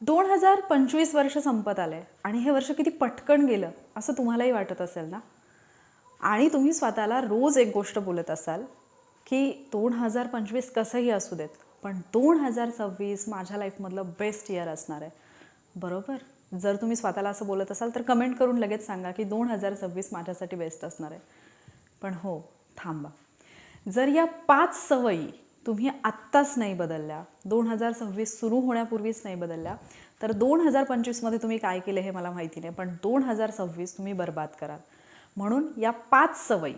दोन हजार पंचवीस वर्ष संपत आलं आहे आणि हे वर्ष किती पटकन गेलं असं तुम्हालाही वाटत असेल ना? आणि तुम्ही स्वतःला रोज एक गोष्ट बोलत असाल की दोन हजार पंचवीस कसंही असू देत पण दोन हजार सव्वीस माझ्या लाईफमधलं बेस्ट इयर असणार आहे. बरोबर? जर तुम्ही स्वतःला असं बोलत असाल तर कमेंट करून लगेच सांगा की दोन हजार सव्वीस माझ्यासाठी बेस्ट असणार आहे. पण हो थांबा. जर या पाच सवयी तुम्ही आत्ताच नाही बदलल्या. दोन हजार सव्वीस सुरू होण्यापूर्वीच नाही बदलल्या. तर दोन हजार पंचवीसमध्ये तुम्ही काय केलं हे मला माहिती नाही पण दोन हजार सव्वीस तुम्ही बर्बाद कराल. म्हणून या पाच सवयी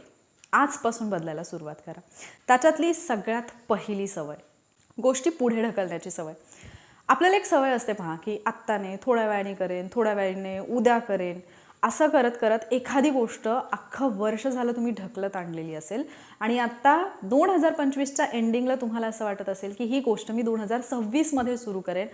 आजपासून बदलायला सुरुवात करा. त्याच्यातली सगळ्यात पहिली सवय गोष्टी पुढे ढकलण्याची सवय. आपल्याला एक सवय असते पहा की आत्ताने थोड्या वेळाने करेन थोड्या वेळाने उद्या करेन. असं करत करत एखादी गोष्ट अख्खं वर्ष झालं तुम्ही ढकलत आणलेली असेल आणि आत्ता दोन हजार पंचवीसच्या एंडिंगला तुम्हाला असं वाटत असेल की ही गोष्ट मी दोन हजार सव्वीसमध्ये सुरू करेन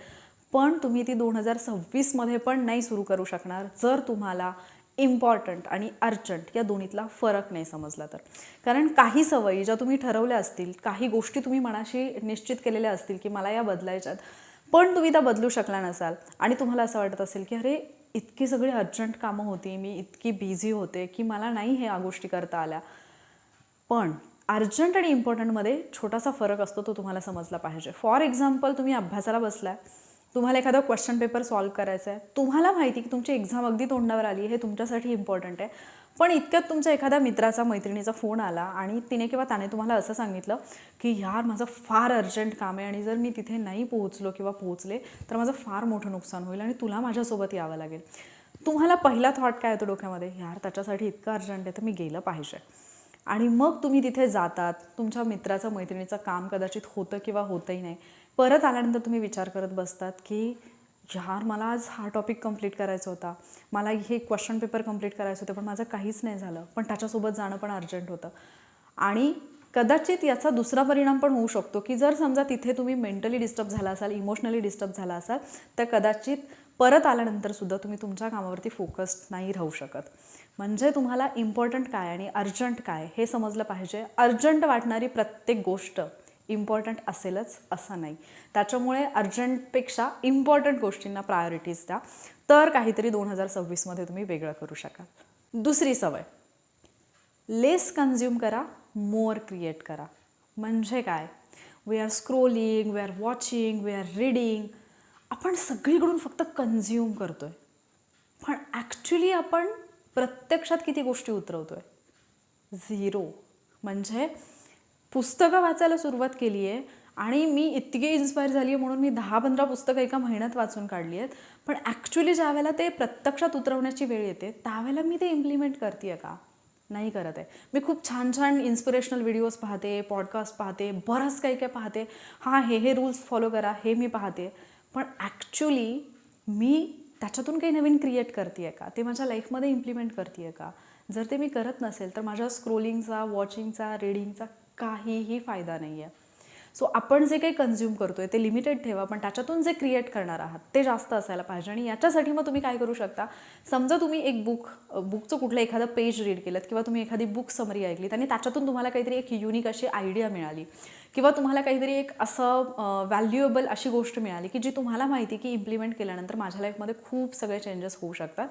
पण तुम्ही ती दोन हजार सव्वीसमध्ये पण नाही सुरू करू शकणार जर तुम्हाला इम्पॉर्टंट आणि अर्जंट या दोन्हीतला फरक नाही समजला तर. कारण काही सवयी ज्या तुम्ही ठरवल्या असतील काही गोष्टी तुम्ही मनाशी निश्चित केलेल्या असतील की मला या बदलायच्यात पण तुम्ही त्या बदलू शकला नसाल आणि तुम्हाला असं वाटत असेल की अरे इतकी सगळी अर्जंट कामं होती मी इतकी बिझी होते की मला नाही ह्या गोष्टी करता आल्या. पण अर्जंट आणि इम्पॉर्टंटमध्ये छोटासा फरक असतो तो तुम्हाला समजला पाहिजे. फॉर एक्झाम्पल तुम्ही अभ्यासाला बसलाय तुम्हाला एखादा क्वेश्चन पेपर सॉल्व्ह करायचा आहे तुम्हाला माहिती की तुमची एक्झाम अगदी तोंडावर आली हे तुमच्यासाठी इम्पॉर्टंट आहे. पण इतक्यात तुमच्या एखाद्या मित्राचा मैत्रिणीचा फोन आला आणि तिने किंवा त्याने तुम्हाला असं सांगितलं की यार माझं फार अर्जंट काम आहे आणि जर मी तिथे नाही पोहोचलो किंवा पोहोचले तर माझं फार मोठं नुकसान होईल आणि तुला माझ्यासोबत यावं लागेल. तुम्हाला पहिला थॉट काय येतो डोक्यामध्ये? यार त्याच्यासाठी इतकं अर्जंट आहे तर मी गेलं पाहिजे. आणि मग तुम्ही तिथे जातात तुमच्या मित्राचं मैत्रिणीचं काम कदाचित होतं किंवा होतंही नाही. परत आल्यानंतर तुम्ही विचार करत बसतात की यार मला आज हा टॉपिक कंप्लीट करायचा होता. मला हे क्वेश्चन पेपर कंप्लीट करायचं होतं पण माझं काहीच नाही झालं. पण त्याच्यासोबत जाणं पण अर्जंट होतं. आणि कदाचित याचा दुसरा परिणाम पण होऊ शकतो की जर समजा तिथे तुम्ही मेंटली डिस्टर्ब झाला असाल इमोशनली डिस्टर्ब झाला असाल तर कदाचित परत आल्यानंतर सुद्धा तुम्ही तुमच्या कामावरती फोकस्ड नाही राहू शकत. म्हणजे तुम्हाला इम्पॉर्टंट काय आणि अर्जंट काय हे समजलं पाहिजे. अर्जंट वाटणारी प्रत्येक गोष्ट इम्पॉर्टंट असेलच असं नाही. त्याच्यामुळे अर्जंटपेक्षा इम्पॉर्टंट गोष्टींना प्रायोरिटीज द्या. तर काहीतरी दोन हजार सव्वीसमध्ये तुम्ही वेगळं करू शकाल. दुसरी सवय. लेस कन्झ्युम करा मोर क्रिएट करा. म्हणजे काय? We are scrolling we are watching we are reading आपण सगळीकडून फक्त कन्झ्युम करतो आहे पण ॲक्च्युली आपण प्रत्यक्षात किती गोष्टी उतरवतो आहे झिरो म्हणजे पुस्तकं वाचायला सुरुवात केली आहे आणि मी इतकी इन्स्पायर झाली आहे म्हणून मी दहा पंधरा पुस्तकं एका महिन्यात वाचून काढली आहेत पण ॲक्च्युली ज्यावेळेला ते प्रत्यक्षात उतरवण्याची वेळ येते त्यावेळेला मी ते इम्प्लिमेंट करते आहे का? नाही करत आहे. मी खूप छान छान इन्स्पिरेशनल व्हिडिओज पाहते पॉडकास्ट पाहते बरंच काही काय पाहते. हां हे हे रूल्स फॉलो करा हे मी पाहते. पण ॲक्च्युली मी त्याच्यातून काही नवीन क्रिएट करते आहे का? ते माझ्या लाईफमध्ये इम्प्लिमेंट करते आहे का? जर ते मी करत नसेल तर माझ्या स्क्रोलिंगचा वॉचिंगचा रीडिंगचा काहीही फायदा नाही आहे सो आपण जे काही कन्झ्युम करतो आहे ते लिमिटेड ठेवा पण त्याच्यातून जे क्रिएट करणार आहात ते जास्त असायला पाहिजे. आणि याच्यासाठी मग तुम्ही काय करू शकता? समजा तुम्ही एक बुक बुकचं कुठलं एखादं पेज रीड केलं किंवा तुम्ही एखादी बुक समरी ऐकलीत आणि त्याच्यातून तुम्हाला काहीतरी एक युनिक अशी आयडिया मिळाली किंवा तुम्हाला काहीतरी एक असं व्हॅल्युएबल अशी गोष्ट मिळाली की जी तुम्हाला माहिती की इम्प्लिमेंट केल्यानंतर माझ्या लाईफमध्ये खूप सगळे चेंजेस होऊ शकतात.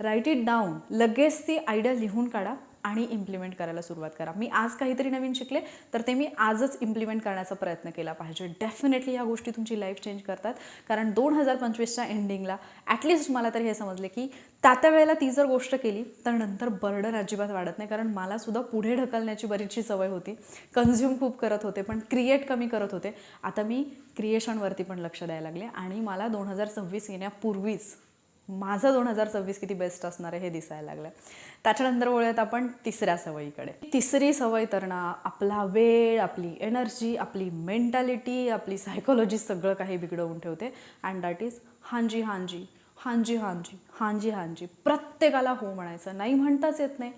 राईट इट डाऊन लगेच ती आयडिया लिहून काढा. आणि इम्प्लिमेंट करायला सुरुवात करा. मी आज काहीतरी नवीन शिकले तर ते मी आजच इम्प्लिमेंट करण्याचा प्रयत्न केला पाहिजे. डेफिनेटली ह्या गोष्टी तुमची लाईफ चेंज करतात. कारण दोन हजार पंचवीसच्या एंडिंगला ॲटलिस्ट मला तरी हे समजले की त्या त्या वेळेला ती जर गोष्ट केली तर नंतर बर्डन अजिबात वाढत नाही. कारण मला सुद्धा पुढे ढकलण्याची बरीचशी सवय होती. कन्झ्युम खूप करत होते पण क्रिएट कमी करत होते. आता मी क्रिएशनवरती पण लक्ष द्यायला लागले आणि मला दोन हजार सव्वीस येण्यापूर्वीच माझं दोन हजार सव्वीस किती बेस्ट असणार आहे हे दिसायला लागलं त्याच्यानंतर वळूयात आपण तिसऱ्या सवयीकडे. तिसरी सवय तर ना आपला वेळ आपली एनर्जी आपली मेंटॅलिटी आपली सायकोलॉजी सगळं काही बिघडवून ठेवते. अँड दॅट इज हांजी हांजी हांजी हांजी हांजी हांजी. प्रत्येकाला हो म्हणायचं. नाही म्हणताच येत नाही.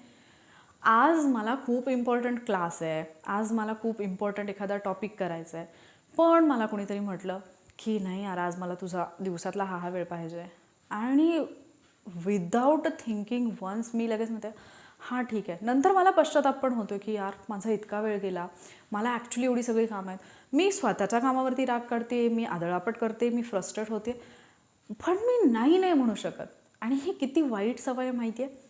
आज मला खूप इम्पॉर्टंट क्लास आहे. आज मला खूप इम्पॉर्टंट एखादा टॉपिक करायचा आहे पण मला कोणीतरी म्हटलं की नाही यार आज मला तुझा दिवसातला हा हा वेळ पाहिजे. आणि विदाऊट थिंकिंग वन्स मी लगेच म्हणते हां ठीक आहे. नंतर मला पश्चाताप पण होतो की यार माझा इतका वेळ गेला. मला ॲक्च्युली एवढी सगळी कामं आहेत. मी स्वतःच्या कामावरती राग करते मी आदळापट करते मी फ्रस्ट्रेट होते. पण मी नाही नाही म्हणू शकत. आणि ही किती वाईट सवय माहिती आहे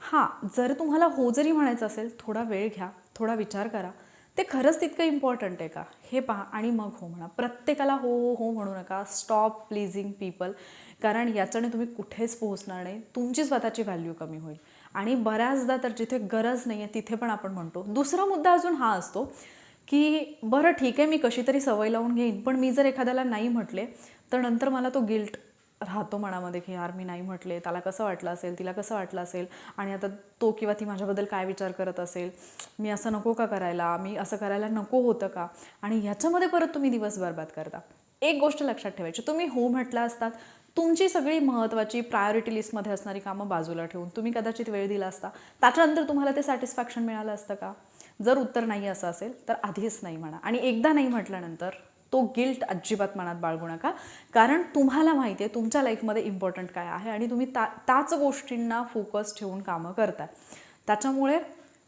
हां जर तुम्हाला हो जरी म्हणायचं असेल थोडा वेळ घ्या थोडा विचार करा. ते खरंच तितकं इम्पॉर्टंट आहे का? हे पहा आणि मग हो म्हणा. प्रत्येकाला हो हो हो म्हणू नका. स्टॉप प्लीजिंग पीपल कारण याच्याने तुम्ही कुठेच पोहोचणार नाही. तुमची स्वतःची व्हॅल्यू कमी होईल. आणि बऱ्याचदा तर जिथे गरज नाही आहे तिथे पण आपण म्हणतो. दुसरा मुद्दा अजून हा असतो की बरं ठीक आहे मी कशी तरी सवय लावून घेईन पण मी जर एखाद्याला नाही म्हटले तर नंतर मला तो गिल्ट राहतो मनामध्ये की यार मी नाही म्हटले त्याला कसं वाटलं असेल तिला कसं वाटलं असेल? आणि आता तो किंवा ती माझ्याबद्दल काय विचार करत असेल? मी असं नको का करायला? मी असं करायला नको होतं का? आणि ह्याच्यामध्ये परत तुम्ही दिवस बरबाद करता. एक गोष्ट लक्षात ठेवायची. तुम्ही हो म्हटला असतात तुमची सगळी महत्त्वाची प्रायोरिटी लिस्टमध्ये असणारी कामं बाजूला ठेवून तुम्ही कदाचित वेळ दिला असता त्याच्यानंतर तुम्हाला ते सॅटिस्फॅक्शन मिळालं असतं का? जर उत्तर नाही असं असेल तर आधीच नाही म्हणा. आणि एकदा नाही म्हटल्यानंतर तो गिल्ट अजिबात मनात बाळगू नका. कारण तुम्हाला माहिती आहे तुमच्या लाईफमध्ये इम्पॉर्टंट काय आहे आणि तुम्ही ता त्याच गोष्टींना फोकस ठेवून कामं करताय. त्याच्यामुळे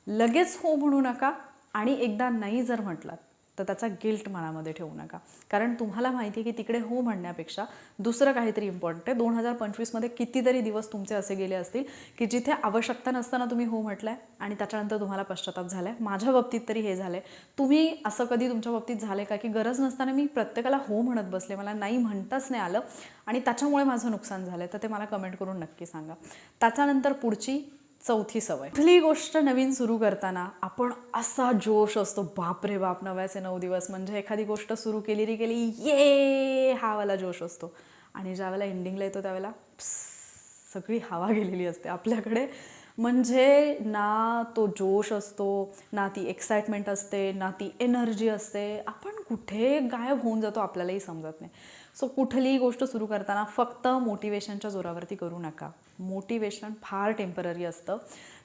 लगेच हो म्हणू नका आणि एकदा नाही जर म्हटलात तर त्याचा गिल्ट मनामध्ये ठेवू नका. कारण तुम्हाला माहिती आहे की तिकडे हो म्हणण्यापेक्षा दुसरं काहीतरी इम्पॉर्टंट आहे. दोन हजार पंचवीसमध्ये कितीतरी दिवस तुमचे असे गेले असतील की जिथे आवश्यकता नसताना तुम्ही हो म्हटलंय आणि त्याच्यानंतर तुम्हाला पश्चाताप झाला आहे माझ्या बाबतीत तरी हे झालं आहे तुम्ही असं कधी तुमच्या बाबतीत झाले का? की गरज नसताना मी प्रत्येकाला हो म्हणत बसले. मला नाही म्हणताच नाही आलं आणि त्याच्यामुळे माझं नुकसान झालं आहे तर ते मला कमेंट करून नक्की सांगा. त्याच्यानंतर पुढची चौथी सवय. कुठली गोष्ट नवीन सुरू करताना आपण असा जोश असतो बापरे बाप नव्याचे नऊ दिवस म्हणजे एखादी गोष्ट सुरू केली री केली ये हा वाला जोश असतो. आणि ज्यावेळेला एंडिंगला येतो त्यावेळेला सगळी हवा गेलेली असते आपल्याकडे. म्हणजे ना तो जोश असतो ना ती एक्साइटमेंट असते ना ती एनर्जी असते. आपण कुठे गायब होऊन जातो आपल्यालाही समजत नाही. सो कुठलीही गोष्ट सुरू करताना फक्त मोटिवेशनच्या जोरावरती करू नका. मोटिवेशन फार टेंपररी असतं.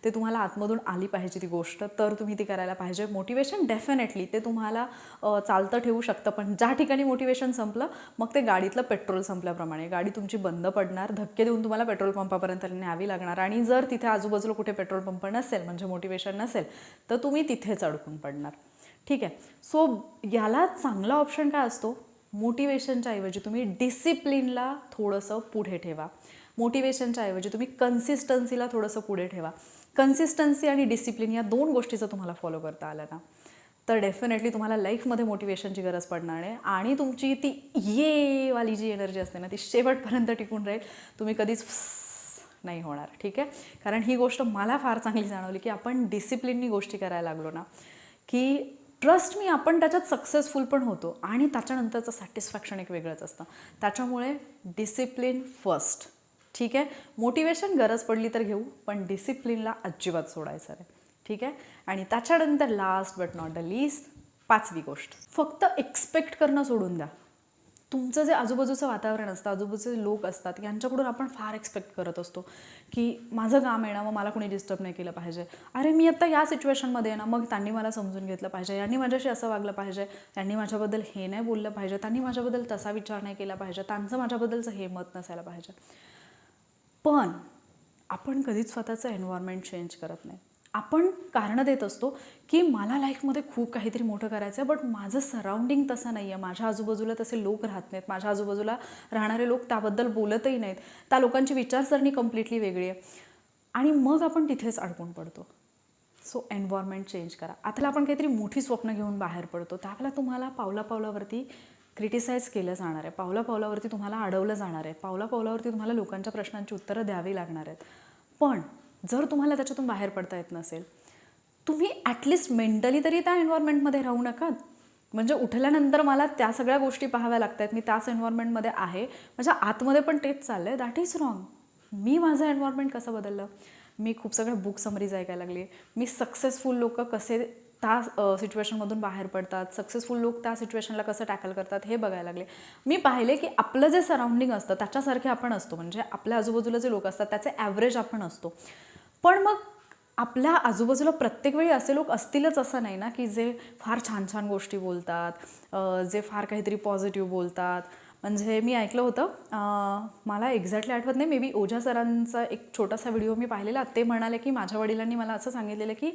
ते तुम्हाला आतमधून आली पाहिजे ती गोष्ट तर तुम्ही ती करायला पाहिजे. मोटिवेशन डेफिनेटली ते तुम्हाला चालतं ठेवू शकतं पण ज्या ठिकाणी मोटिवेशन संपलं मग ते गाडीतलं पेट्रोल संपल्याप्रमाणे. गाडी तुमची बंद पडणार धक्के देऊन तुम्हाला पेट्रोल पंपापर्यंत न्यावी लागणार. आणि जर तिथे आजूबाजूला कुठे पेट्रोल पंप नसेल म्हणजे मोटिवेशन नसेल तर तुम्ही तिथेच अडकून पडणार. ठीक आहे. सो याला चांगला ऑप्शन काय असतो? मोटिवेशनच्या ऐवजी तुम्ही डिसिप्लिनला थोडंसं पुढे ठेवा. मोटिवेशनच्या ऐवजी तुम्ही कन्सिस्टन्सीला थोडंसं पुढे ठेवा. कन्सिस्टन्सी आणि डिसिप्लिन या दोन गोष्टीचं तुम्हाला फॉलो करता आलं ना. तर डेफिनेटली तुम्हाला लाईफमध्ये मोटिवेशनची गरज पडणार नाही. आणि तुमची ती ये वाली जी एनर्जी असते ना ती शेवटपर्यंत टिकून राहील. तुम्ही कधीच नाही होणार. ठीक आहे? कारण ही गोष्ट मला फार चांगली जाणवली की आपण डिसिप्लिननी गोष्टी करायला लागलो ना की ट्रस्ट मी आपण त्याच्यात सक्सेसफुल पण होतो आणि त्याच्यानंतरचं सॅटिस्फॅक्शन एक वेगळंच असतं. त्याच्यामुळे डिसिप्लिन फर्स्ट ठीक आहे? मोटिवेशन गरज पडली तर घेऊ पण डिसिप्लिनला अजिबात सोडायचं आहे ठीक आहे? आणि त्याच्यानंतर last but not the least पाचवी गोष्ट. फक्त एक्सपेक्ट करणं सोडून द्या. तुमचं जे आजूबाजूचं वातावरण असतं आजूबाजूचे लोक असतात यांच्याकडून आपण फार एक्सपेक्ट करत असतो की माझं काम आहे ना मग मला कोणी डिस्टर्ब नाही केलं पाहिजे. अरे मी आता या सिच्युएशनमध्ये आहे ना मग त्यांनी मला समजून घेतलं पाहिजे. यांनी माझ्याशी असं वागलं पाहिजे. त्यांनी माझ्याबद्दल हे नाही बोललं पाहिजे. त्यांनी माझ्याबद्दल तसा विचार नाही केला पाहिजे. त्यांचं माझ्याबद्दलचं हे मत नसायला पाहिजे. पण आपण कधीच स्वतःचं एन्व्हायरमेंट चेंज करत नाही. आपण कारणं देत असतो की मला लाईफमध्ये खूप काहीतरी मोठं करायचं आहे बट माझं सराउंडिंग तसं नाही आहे माझ्या आजूबाजूला तसे लोक राहत नाहीत. माझ्या आजूबाजूला राहणारे लोक त्याबद्दल बोलतही नाहीत. त्या लोकांची विचारसरणी कम्प्लिटली वेगळी आहे. आणि मग आपण तिथेच अडकून पडतो. सो एन्व्हायरमेंट चेंज करा. आता आपण काहीतरी मोठी स्वप्न घेऊन बाहेर पडतो. त्यावेळेला तुम्हाला पावला पावलावरती क्रिटिसाइज केलं जाणार आहे. पावला पावलावरती तुम्हाला अडवलं जाणार आहे. पावला पावलावरती तुम्हाला लोकांच्या प्रश्नांची उत्तरं द्यावी लागणार आहेत. पण जर तुम्हाला त्याच्यातून बाहेर पडता येत नसेल तुम्ही ॲटलिस्ट मेंटली तरी त्या एन्व्हायरमेंटमध्ये राहू नका. म्हणजे उठल्यानंतर मला त्या सगळ्या गोष्टी पाहाव्या लागत आहेत. मी त्याच एन्व्हायरमेंटमध्ये आहे. माझ्या आतमध्ये पण तेच चाललं आहे दॅट इज रॉंग मी माझं एन्व्हायरमेंट कसं बदललं? मी खूप सगळ्या बुक समरीज ऐकायला लागली. मी सक्सेसफुल लोक कसे त्या सिच्युएशनमधून बाहेर पडतात? सक्सेसफुल लोक त्या सिच्युएशनला कसं टॅकल करतात? हे बघायला लागले. मी पाहिले की आपलं जे सराउंडिंग असतं त्याच्यासारखे आपण असतो. म्हणजे आपल्या आजूबाजूला जे लोक असतात त्याचे ॲव्हरेज आपण असतो. पण मग आपल्या आजूबाजूला प्रत्येक वेळी असे लोक असतीलच असं नाही ना की जे फार छान छान गोष्टी बोलतात जे फार काहीतरी पॉझिटिव्ह बोलतात. म्हणजे मी ऐकलं होतं मला एक्झॅक्टली आठवत नाही मे बी ओझा सरांचा एक छोटासा व्हिडिओ मी पाहिलेला. ते म्हणाले की माझ्या वडिलांनी मला असं सांगितलेलं की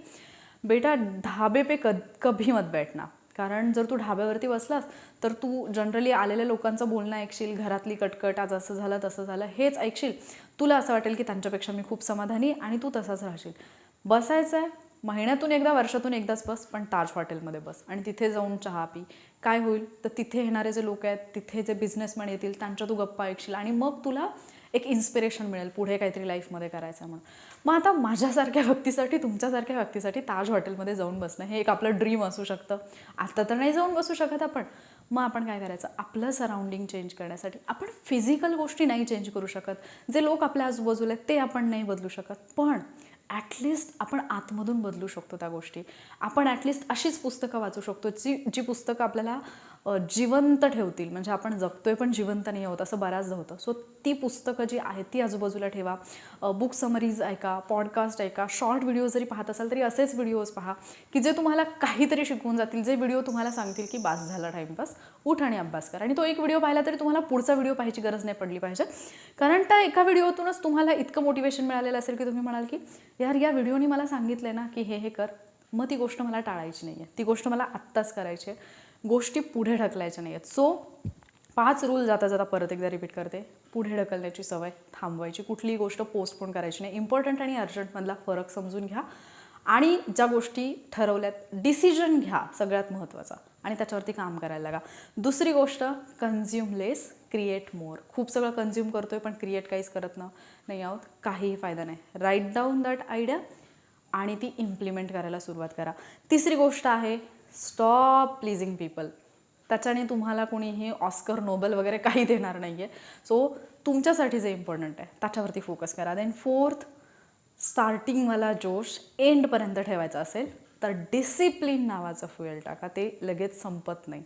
बेटा ढाबे पे कद कभी मत बैठना. कारण जर तू ढाब्यावरती बसलास तर तू जनरली आलेल्या लोकांचं बोलणं ऐकशील घरातली कटकट आज असं झालं तसं झालं हेच ऐकशील. तुला असं वाटेल की त्यांच्यापेक्षा मी खूप समाधानी आणि तू तसाच राहशील. बसायचं आहे महिन्यातून एकदा वर्षातून एकदाच बस पण ताज हॉटेलमध्ये बस आणि तिथे जाऊन चहा पी. काय होईल? तर तिथे येणारे जे लोक आहेत तिथे जे बिझनेसमॅन येतील त्यांच्या तू गप्पा ऐकशील आणि मग तुला एक इन्स्पिरेशन मिळेल पुढे काहीतरी लाईफमध्ये करायचं म्हणून. मग आता माझ्यासारख्या व्यक्तीसाठी तुमच्यासारख्या व्यक्तीसाठी ताज हॉटेलमध्ये जाऊन बसणं हे एक आपलं ड्रीम असू शकतं. आता तर नाही जाऊन बसू शकत आपण. मग आपण काय करायचं? आपलं सराउंडिंग चेंज करण्यासाठी आपण फिजिकल गोष्टी नाही चेंज करू शकत. जे लोक आपल्या आजूबाजूला आहेत ते आपण नाही बदलू शकत. पण ॲटलिस्ट आपण आतमधून बदलू शकतो त्या गोष्टी. आपण ॲटलिस्ट अशीच पुस्तकं वाचू शकतो जी जी पुस्तकं आपल्याला जिवंत ठेवतील. म्हणजे आपण जगतोय पण जिवंत नाही आहोत असं बऱ्याचदा होतं. सो ती पुस्तकं जी आहेत ती आजूबाजूला ठेवा. बुक समरीज ऐका पॉडकास्ट ऐका शॉर्ट व्हिडिओ जरी पाहत असाल तरी असेच व्हिडिओज पहा की जे तुम्हाला काहीतरी शिकवून जातील जे व्हिडिओ तुम्हाला सांगतील की बास झाला टाईमपास उठ आणि अभ्यास कर. आणि तो एक व्हिडिओ पाहिला तरी तुम्हाला पुढचा व्हिडिओ पाहायची गरज नाही पडली पाहिजे. कारण त्या एका व्हिडिओतूनच तुम्हाला इतकं मोटिवेशन मिळालेलं असेल की तुम्ही म्हणाल की यार या व्हिडिओनी मला सांगितलं ना की हे हे कर. मग ती गोष्ट मला टाळायची नाही आहे ती गोष्ट मला आत्ताच करायची आहे. गोष्टी पुढे ढकलायच्या नाही आहेत सो पाच रूल जाता जाता परत एकदा रिपीट करते. पुढे ढकलण्याची सवय थांबवायची. कुठलीही गोष्ट पोस्टपोन करायची नाही. इम्पॉर्टंट आणि अर्जंटमधला फरक समजून घ्या. आणि ज्या गोष्टी ठरवल्यात डिसिजन घ्या सगळ्यात महत्त्वाचा आणि त्याच्यावरती काम करायला लागा. दुसरी गोष्ट कन्झ्युम लेस क्रिएट मोर खूप सगळं कन्झ्युम करतो आहे पण क्रिएट काहीच करत नाही आहोत. काहीही फायदा नाही. राईट डाऊन दॅट आयडिया आणि ती इम्प्लिमेंट करायला सुरुवात करा. तिसरी गोष्ट आहे स्टॉप प्लीजिंग पीपल त्याच्याने तुम्हाला कोणीही ऑस्कर नोबल वगैरे काही देणार नाही आहे सो तुमच्यासाठी जे इम्पॉर्टंट आहे त्याच्यावरती फोकस करा. देन फोर्थ स्टार्टिंगवाला जोश एंडपर्यंत ठेवायचा असेल तर डिसिप्लिन नावाचं फ्युएल टाका. ते लगेच संपत नाही.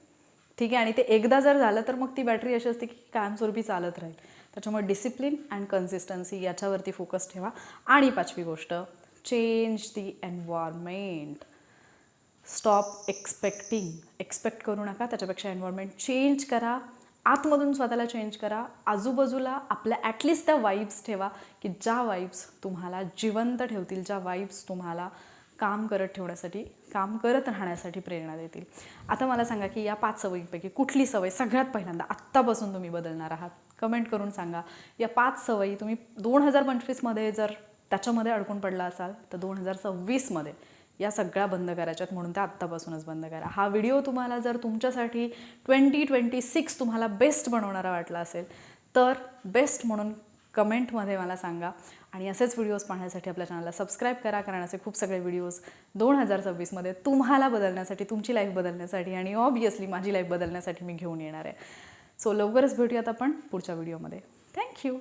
ठीक आहे? आणि ते एकदा जर झालं तर मग ती बॅटरी अशी असते की कायमस्वरूपी चालत राहील. त्याच्यामुळे डिसिप्लिन अँड कन्सिस्टन्सी याच्यावरती फोकस ठेवा. आणि पाचवी गोष्ट change the environment stop expecting expect करू नका त्याच्यापेक्षा एन्व्हायरमेंट चेंज करा. आतमधून स्वतःला चेंज करा. आजूबाजूला आपल्या ॲटलिस्ट त्या वाईब्स ठेवा की ज्या वाईब्स तुम्हाला जिवंत ठेवतील ज्या वाईब्स तुम्हाला काम करत ठेवण्यासाठी काम करत राहण्यासाठी प्रेरणा देतील. आता मला सांगा की या पाच सवयींपैकी कुठली सवय सगळ्यात पहिल्यांदा आत्तापासून तुम्ही बदलणार आहात? कमेंट करून सांगा. या पाच सवयी तुम्ही दोन हजार पंचवीसमध्ये जर त्याच्यामध्ये अडकून पडला असाल तर दोन हजार सव्वीसमध्ये या सगळ्या बंद करायच्यात म्हणून त्या आत्तापासूनच बंद करा. हा व्हिडिओ तुम्हाला जर तुमच्यासाठी ट्वेंटी ट्वेंटी सिक्स तुम्हाला बेस्ट बनवणारा वाटला असेल तर बेस्ट म्हणून कमेंटमध्ये मला सांगा. आणि असेच व्हिडिओज पाहण्यासाठी आपल्या चॅनलला सबस्क्राईब करा कारण असे खूप सगळे व्हिडिओज दोन हजार सव्वीसमध्ये तुम्हाला बदलण्यासाठी तुमची लाईफ बदलण्यासाठी आणि ऑब्वियसली माझी लाईफ बदलण्यासाठी मी घेऊन येणार आहे. सो लवकरच भेटूयात आपण पुढच्या व्हिडिओमध्ये. थँक्यू